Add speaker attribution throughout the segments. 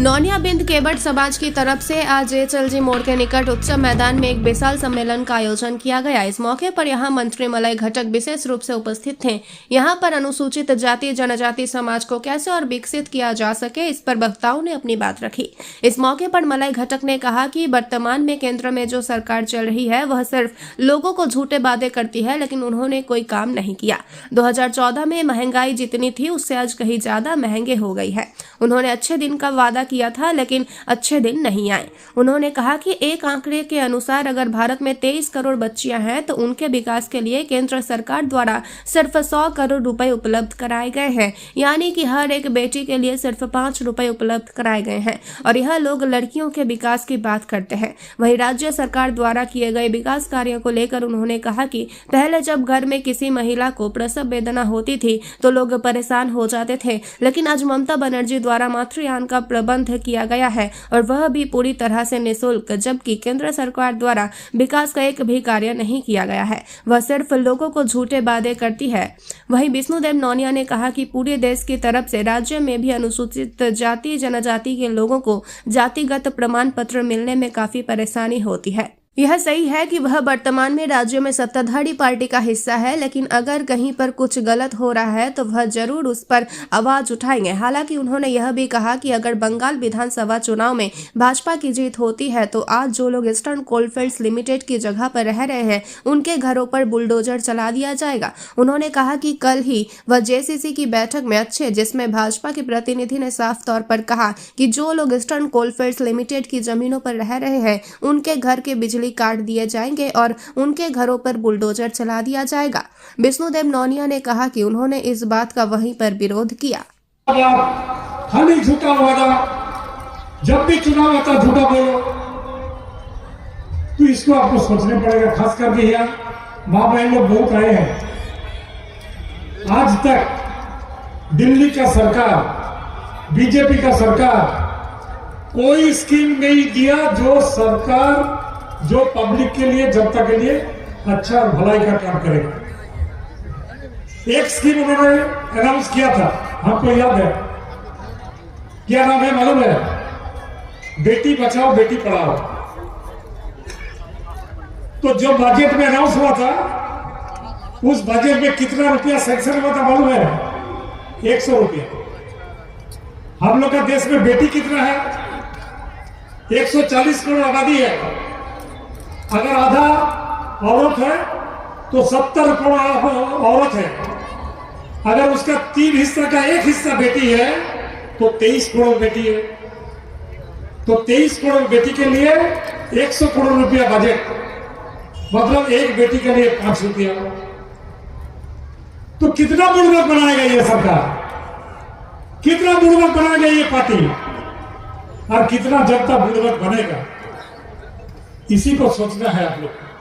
Speaker 1: नौनियाबिंद केबट समाज की तरफ़ से आज एचएलजी मोड़ के निकट उत्सव मैदान में एक विशाल सम्मेलन का आयोजन किया गया। इस मौके पर यहाँ मंत्री मलय घटक विशेष रूप से उपस्थित थे। यहाँ पर अनुसूचित जाति, जनजाति समाज को कैसे और विकसित किया जा सके, इस पर वक्ताओं ने अपनी बात रखी। इस मौके पर मलय घटक ने कहा कि वर्तमान में केंद्र में जो सरकार चल रही है, वह सिर्फ़ लोगों को झूठे वादे करती है, लेकिन उन्होंने कोई काम नहीं किया। 2014 में महँगाई जितनी थी, उससे आज कहीं ज़्यादा महँगे हो गई है। उन्होंने अच्छे दिन का वादा किया था, लेकिन अच्छे दिन नहीं आए। उन्होंने कहा कि एक आंकड़े के अनुसार अगर भारत में 23 करोड़ बच्चियाँ हैं तो उनके विकास के लिए केंद्र सरकार द्वारा सिर्फ़ 100 करोड़ रुपए उपलब्ध कराए गए हैं। यानी कि हर एक बेटी के लिए सिर्फ़ पाँच रुपए उपलब्ध कराए गए हैं। और यह लोग लड़कियों के विकास की बात करते हैं। वहीं राज्य सरकार द्वारा किए गए विकास कार्यों को लेकर उन्होंने कहा कि पहले जब घर में किसी महिला को प्रसव वेदना होती थी तो लोग परेशान हो जाते थे। लेकिन आज ममता बनर्जी द्वारा मातृयान का प्रबंध किया गया है और वह भी पूरी तरह से निःशुल्क, जबकि केंद्र सरकार द्वारा विकास का एक भी कार्य नहीं किया गया है। वह सिर्फ़ लोगों को झूठे वादे करती है। वहीं विष्णुदेव नौनिया ने कहा कि पूरे देश की तरफ़ से राज्य में भी अनुसूचित जाति, जनजाति के लोगों को जातिगत प्रमाण पत्र मिलने में काफ़ी परेशानी होती है। यह सही है कि वह वर्तमान में राज्य में सत्ताधारी पार्टी का हिस्सा है, लेकिन अगर कहीं पर कुछ गलत हो रहा है तो वह ज़रूर उस पर आवाज़ उठाएँगे। हालाँकि उन्होंने यह भी कहा कि अगर बंगाल विधानसभा चुनाव में भाजपा की जीत होती है तो आज जो लोग ईस्टर्न कोलफील्ड्स लिमिटेड की जगह पर रह रहे हैं, उनके घरों पर बुलडोजर चला दिया जाएगा। उन्होंने कहा कि कल ही वह जेसीसी की बैठक में अच्छे, जिसमें भाजपा के प्रतिनिधि ने साफ़ तौर पर कहा कि जो लोग ईस्टर्न कोलफील्ड्स लिमिटेड की जमीनों पर रह रहे हैं, उनके घर के बिजली काट दिए जाएँगे और उनके घरों पर बुलडोजर चला दिया जाएगा। विष्णुदेव नौनिया ने कहा कि उन्होंने इस बात का वहीं पर विरोध किया।
Speaker 2: झूठा वादा जब भी चुनाव आता झूठा बोलो। तो इसको आपको पड़ेगा, खास करके यहाँ माँ बहन लोग बहुत आए हैं। आज तक दिल्ली का सरकार, बीजेपी का सरकार कोई स्कीम नहीं दिया जो सरकार जो पब्लिक के लिए, जनता के लिए अच्छा और भलाई का काम करेगा। एक स्कीम उन्होंने अनाउंस किया था, हमको याद है। क्या नाम है, मालूम है? बेटी बचाओ, बेटी पढ़ाओ। तो जो बजट में अनाउंस हुआ था, उस बजट में कितना रुपया सैंक्शन हुआ था, मालूम है? एक सौ रुपया। हम लोग का देश में बेटी कितना है? 140 करोड़ आबादी है। अगर आधा औरत है तो 70 करोड़ औरत है। अगर उसका तीन हिस्सा का एक हिस्सा बेटी है तो 23 करोड़ बेटी है। तो 23 करोड़ बेटी के लिए 100 करोड़ रुपया बजट मतलब एक बेटी के लिए पाँच रुपया। तो कितना बुड़बक बनाएगा ये सरकार? कितना बुड़बक बनाएगा ये पार्टी? और कितना जनता बुड़बक बनेगा? इसी को सोचना है आप लोग को।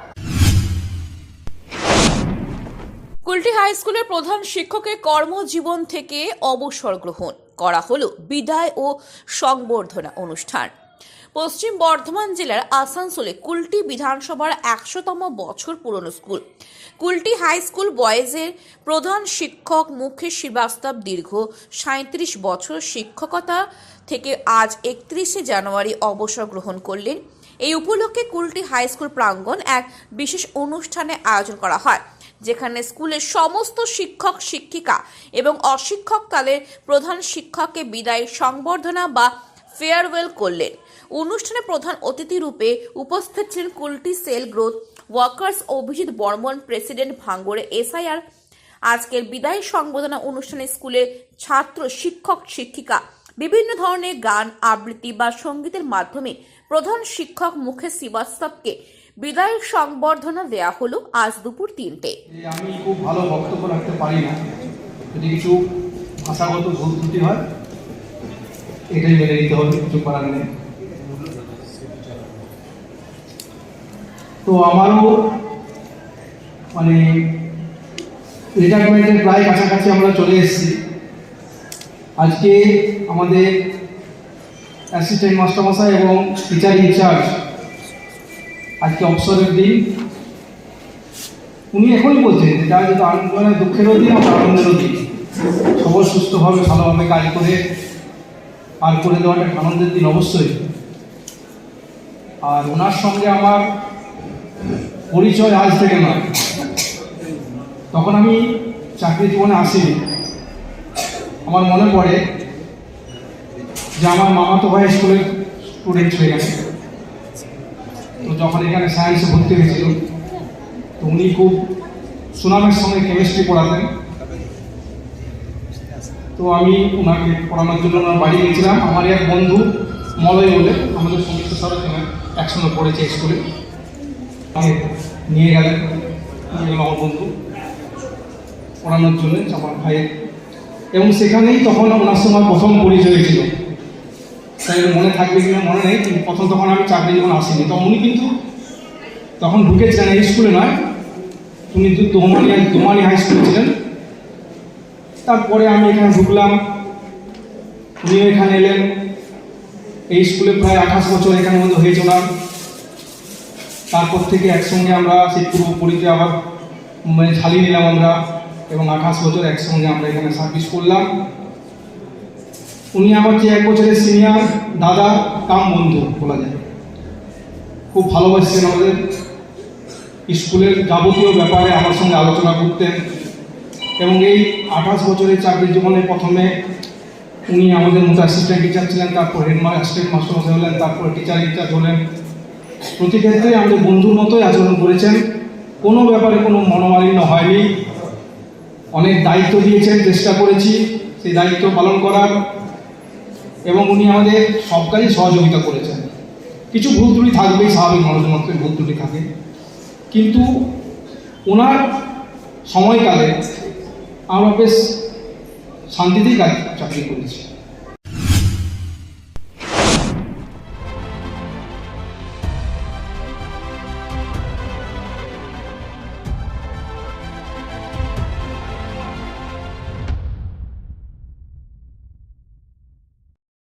Speaker 3: কুলটি হাই স্কুলের প্রধান শিক্ষকের কর্মজীবন থেকে অবসর গ্রহণ করা হলো বিদায় ও সংবর্ধনা অনুষ্ঠান পশ্চিম বর্ধমান জেলার আসানসোলে কুলটি বিধানসভার একশোতম বছর পুরনো স্কুল কুলটি হাই স্কুল বয়েজের প্রধান শিক্ষক মুখেশ শ্রীবাস্তব দীর্ঘ সাঁত্রিশ বছর শিক্ষকতা থেকে আজ একত্রিশে জানুয়ারি অবসর গ্রহণ করলেন এই উপলক্ষে কুলটি হাই স্কুল প্রাঙ্গণ এক বিশেষ অনুষ্ঠানে আয়োজন করা হয়, যেখানে স্কুলের সমস্ত শিক্ষক, শিক্ষিকা এবং অশিক্ষক কালের প্রধান শিক্ষককে বিদায়, সংবর্ধনা বা ফেয়ারওয়েল করলেন। অনুষ্ঠানে প্রধান অতিথি রূপে উপস্থিত ছিলেন Kulti SAIL growth workers Abhijit Barman, president ভাঙ্গরে SIR. আজকের বিদায় সংবর্ধনা অনুষ্ঠানে স্কুলের ছাত্র, শিক্ষক, শিক্ষিকা বিভিন্ন ধরনের গান, আবৃত্তি বা সঙ্গীতের মাধ্যমে প্রধান শিক্ষক মুখে শ্রীবাস্তবকে বিদায় সংবর্ধনা দেয়া হলো আজ দুপুর তিনটে।
Speaker 4: আমি খুব ভালো বক্তব্য রাখতে পারি না। যদি কিছু ভাষাগত ভুল ত্রুটি হয়, এটাই মেনে নিতে হবে, কিছু করার নেই। তো আমারও মানে রিটায়ারমেন্টের প্রায় কাছাকাছি আমরা চলে এসেছি। আজকে আমাদের অ্যাসিস্ট্যান্ট মাস্টারমশাই এবং টিচার ইনচার্জ আজকে অবসরের দিন। উনি এখনই বলছেন যে যা যদি আনন্দ মানে দুঃখেরও দিন আর আনন্দেরও দিন। সবাই সুস্থভাবে, ভালোভাবে কাজ করে, পার করে দেওয়াটা আনন্দের দিন অবশ্যই। আর ওনার সঙ্গে আমার পরিচয় আজ থেকে নয়। তখন আমি চাকরি জীবনে আসিনি। আমার মনে পড়ে যে আমার মামাতো ভাই স্কুলের স্টুডেন্ট হয়ে গেছে। তো যখন এখানে সায়েন্সে ভর্তি হয়েছিল, তো উনি খুব সুনামের সঙ্গে কেমিস্ট্রি পড়াতেন। তো আমি ওনাকে পড়ানোর জন্য ওনার বাড়ি গেছিলাম। আমার এক বন্ধু মলয় বলে, আমাদের সমস্ত সারা একসঙ্গে পড়েছে স্কুলে। নিয়ে গেলেন নিয়ে গেল আমার বন্ধু। পড়ানোর জন্য আমার ভাইয়ের। এবং সেখানেই তখন ওনার সঙ্গে প্রথম পরিচয় হয়েছিল। তাই মনে থাকবে কিনা মনে নেই, কিন্তু প্রথম তখন আমি চাকরি যখন আসিনি তখন উনি কিন্তু তখন ঢুকেছিলেন এই স্কুলে নয়, উনি তো দোমানি দোমানি হাই স্কুলে ছিলেন। তারপরে আমি এখানে ঢুকলাম, উনিও এখানে এলেন। এই স্কুলে প্রায় আঠাশ বছর এখানে মধ্যে হয়েছে ওনার। তারপর থেকে একসঙ্গে আমরা সেই পূর্ব পরিচয় আবার মানে ঝালিয়ে নিলাম আমরা, এবং আঠাশ বছর একসঙ্গে আমরা এখানে সার্ভিস করলাম। উনি আমার যে এক বছরের সিনিয়র দাদা, কাম বন্ধু, বলা যায়। খুব ভালোবাসছেন আমাদের। স্কুলের যাবতীয় ব্যাপারে আমার সঙ্গে আলোচনা করতেন। এবং এই আঠাশ বছরের চাকরি জীবনে প্রথমে উনি আমাদের মতো অ্যাসিস্ট্যান্ট টিচার ছিলেন, তারপর হেডমা অ্যাসিস্ট্যান্ট মাস্টার হলেন, তারপর টিচার ইনচার্জ হলেন। প্রতি ক্ষেত্রে আমাদের বন্ধুর মতোই আচরণ করেছেন। কোনো ব্যাপারে কোনো মনোমালিন্য হয়নি। অনেক দায়িত্ব দিয়েছেন, চেষ্টা করেছি। সেই দায়িত্ব পালন করার এবং উনি আমাদের সব কাজে সহযোগিতা করেছেন। কিছু ভুল ত্রুটি থাকবেই স্বাভাবিক মানুষের মধ্যে ভুল ত্রুটি থাকে। কিন্তু ওনার সময়কালে আমরা বেশ শান্তিতেই কাজ চাকরি করেছি।